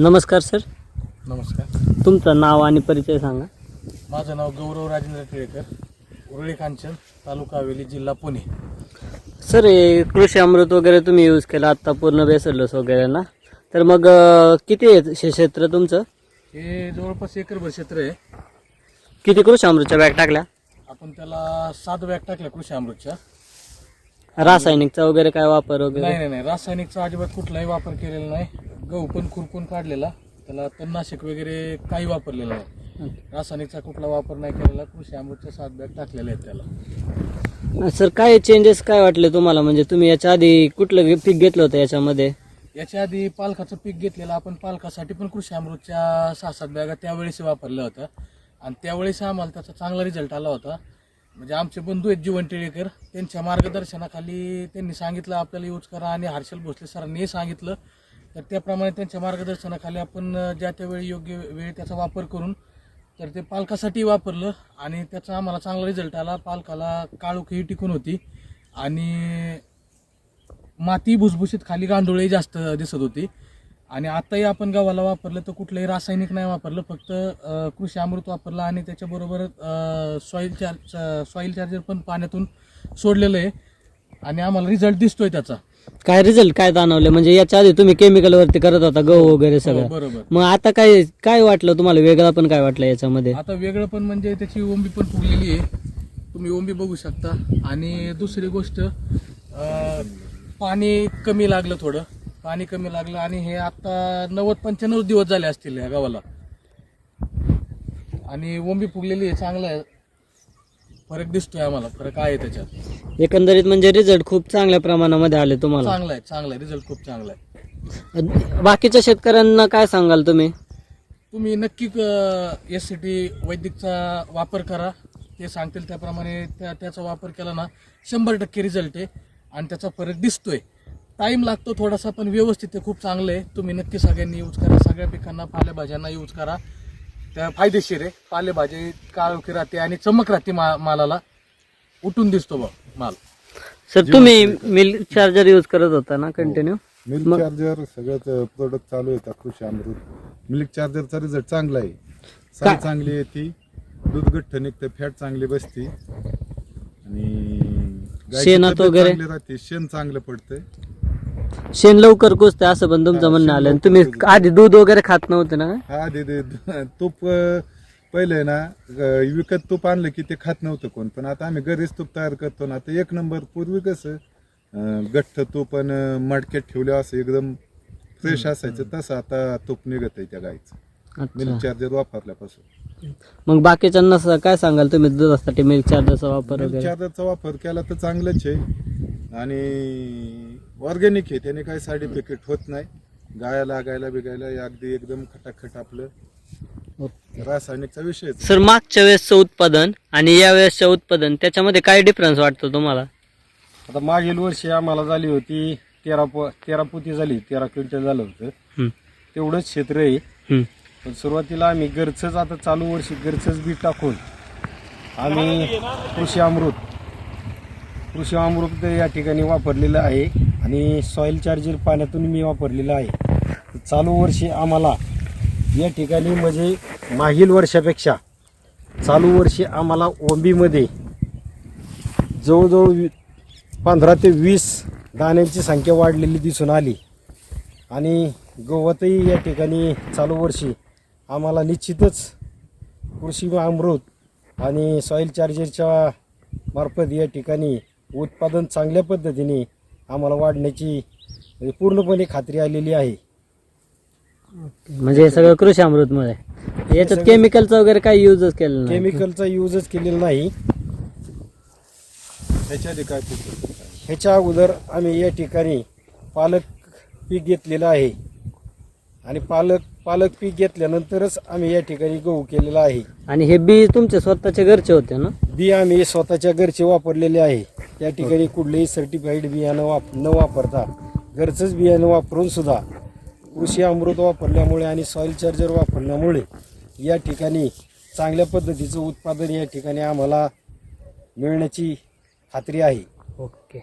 नमस्कार सर. नमस्कार. तुमचं नाव आणि परिचय सांगा. माझं नाव गौरव राजेंद्र टिळेकर उरळी कांचन तालुका हवेली जिल्हा पुणे. सर हे कृषी अमृत वगैरे तुम्ही यूज केला आत्ता पूर्ण बेसरलस वगैरे ना तर मग अं, किती आहे क्षेत्र तुमचं? हे जवळपास एकरभर क्षेत्र आहे. किती कृषी अमृतच्या बॅग टाकल्या? आपण त्याला सात बॅग टाकल्या कृषी अमृतच्या. रासायनिकचा वगैरे काय वापर नाही वगैरे नाही नाही. रासायनिकचा अजिबात कुठलाही वापर केलेला नाही. गहू पण खुरपून काढलेला. त्याला तणनाशक वगैरे काही वापरलेलं नाही. रासायनिकचा कुठला वापर नाही केलेला कृषी अमृतच्या सात बॅग टाकलेल्या आहेत त्याला. सर काय चेंजेस काय वाटले तुम्हाला? म्हणजे तुम्ही याच्या आधी कुठलं पीक घेतलं होतं याच्यामध्ये? याच्या आधी पालकाचं पीक घेतलेलं आपण पालकासाठी पण कृषी अमृतच्या सहा सात बॅगा त्यावेळेस वापरल्या होत्या. आणि त्यावेळेस आम्हाला त्याचा चांगला रिझल्ट आला होता. म्हणजे आमचे बंधू आहेत जीवन टिळेकर त्यांच्या मार्गदर्शनाखाली त्यांनी सांगितलं आपल्याला यूज करा. आणि हर्षल भोसले सरांनी सांगितलं तर त्याप्रमाणे त्यांच्या मार्गदर्शनाखाली आपण ज्या त्यावेळी योग्य वेळी त्याचा वापर करून तर ते पालकासाठी वापरलं आणि त्याचा आम्हाला चांगला रिझल्ट आला. पालकाला काळोखही टिकून होती आणि माती भुसभुशीत खाली गांडोळे जास्त दिसत होती. आणि आताही आपण गव्हाला वापरलं तर कुठलंही रासायनिक नाही वापरलं फक्त कृषी अमृत वापरलं आणि त्याच्याबरोबर सॉईल चार्ज सॉईल चार्जर पण पाण्यातून सोडलेलं आहे. आणि आम्हाला रिझल्ट दिसतोय त्याचा. काय रिझल्ट काय जाणवले म्हणजे याच्या आधी तुम्ही केमिकल वरती करत होता गहू वगैरे हो, सगळं. बरोबर. मग आता काय काय वाटलं तुम्हाला? वेगळं पण काय वाटलं याच्यामध्ये? आता वेगळं पण म्हणजे त्याची ओंबी पण फुगलेली आहे. तुम्ही ओंबी बघू शकता. आणि दुसरी गोष्ट अं, पाणी कमी लागलं थोडं. पाणी कमी लागलं आणि हे आता नव्वद पंच्याण्णव दिवस झाले असतील या गावाला. आणि ओंबी फुगलेली आहे चांगलं आहे. फरक दिसतोय आम्हाला फरक आहे त्याच्यात. एकंदरीत म्हणजे रिझल्ट खूप चांगल्या प्रमाणामध्ये आले तुम्हाला. चांगला आहे चांगला आहे रिझल्ट खूप चांगला आहे. बाकीच्या शेतकऱ्यांना काय सांगाल तुम्ही? तुम्ही नक्की एस सी टी वैदिकचा वापर करा. ते सांगतील त्याप्रमाणे त्या त्याचा वापर केला ना शंभर टक्के रिझल्ट आहे आणि त्याचा फरक दिसतोय. टाईम लागतो थोडासा पण व्यवस्थित आहे खूप चांगलं आहे. तुम्ही नक्की सगळ्यांनी यूज करा सगळ्या पिकांना पालेभाज्यांना यूज करा. त्या फायदेशीर आहे. पालेभाजी काळोखी राहते आणि चमक राहते मा मालाला. उठून दिसतो बा माल. सर तुम्ही मिल्क चार्जर यूज करत होता ना कंटिन्यू मिल्क चार्जर सगळ्याच प्रोडक्ट चालू आहेत कृषी अमृत. मिल्क चार्जरचा रिझल्ट चांगला आहे. का- चांगली येते दूध गठ्ठ निघतं फॅट चांगली बसते. आणि गाईची शेणात तब्येत वगैरे? चांगली राहते शेण चांगलं पडतंय. शेण लवकर कुजते असं पण तुमचं म्हणणं आलं. आणि तुम्ही. आधी दूध वगैरे खात नव्हते ना? हा दे दे तूप अं, पहिले ना अं, विकत तूप आणलं की ते खात नव्हतं कोण. पण आता आम्ही घरीच तूप तयार करतो ना आता एक नंबर पूर्वी कसं अं, गठ्ठ तूप आणि मडक्यात ठेवलं असं एकदम फ्रेश असायचं तसं आता तूप निघत आहे त्या गाईचं. मिल्क चार्जर वापरल्यापासून. मग बाकीच्यांना स- काय सांगाल तुम्ही दुधासाठी मिल्क चार्जरचा वापर वगैरे? चार्जरचा वापर केला तर चांगलंच आहे. आणि ऑर्गॅनिक आहे त्याने काही साईड इफेक्ट होत नाही. गाया लागायला बिगायला अगदी एकदम खटाखट आपलं रासायनिकचा विषय सर मागच्या वेळेसचं उत्पादन आणि या वेळेसचं उत्पादन त्याच्यामध्ये काय डिफरन्स वाटतो तुम्हाला? आता मागील वर्षी आम्हाला झाली होती तेरा प तेरा पोती झाली तेरा क्विंटल झालं होतं. हं, तेवढंच क्षेत्र आहे. हं. पण सुरुवातीला आम्ही घरचंच आता चालू वर्षी घरचंच बी टाकून आम्ही कृषी अमृत कृषी अमृत या ठिकाणी वापरलेलं आहे. आणि सॉईल चार्जर पाण्यातून मी वापरलेलं आहे. चालू वर्षी आम्हाला या ठिकाणी म्हणजे मागील वर्षापेक्षा चालू वर्षी आम्हाला ओंबीमध्ये जवळजवळ वी- पंधरा ते वीस दाण्यांची संख्या वाढलेली दिसून आली. आणि गवतही या ठिकाणी चालू वर्षी आम्हाला निश्चितच कृषी अमृत आणि सॉईल चार्जरच्या मार्फत या ठिकाणी उत्पादन चांगल्या पद्धतीने आम्हाला वाढण्याची पूर्णपणे खात्री आलेली आहे. म्हणजे हे सगळं कृषी अमृत मध्ये याच्यात सगळं- केमिकलचा वगैरे काही युजच केलं नाही. केमिकलचा यूजच केलेला नाही. त्याच्या आधी काय पीक ह्याच्या अगोदर आम्ही या ठिकाणी पालक पीक घेतलेलं आहे. आणि पालक पालक पीक घेतल्यानंतरच आम्ही या ठिकाणी गहू केलेला आहे. आणि हे बी तुमचे स्वतःचे घरचे होते ना? बी आम्ही स्वतःच्या घरचे वापरलेले आहे. या ठिकाणी कुठलेही सर्टिफाईड बियाणं वाप न वापरता घरचंच बियाणं वापरून सुद्धा कृषी अमृत वापरल्यामुळे आणि सॉईल चार्जर वापरल्यामुळे या ठिकाणी चांगल्या पद्धतीचं उत्पादन या ठिकाणी आम्हाला मिळण्याची खात्री आहे. ओके.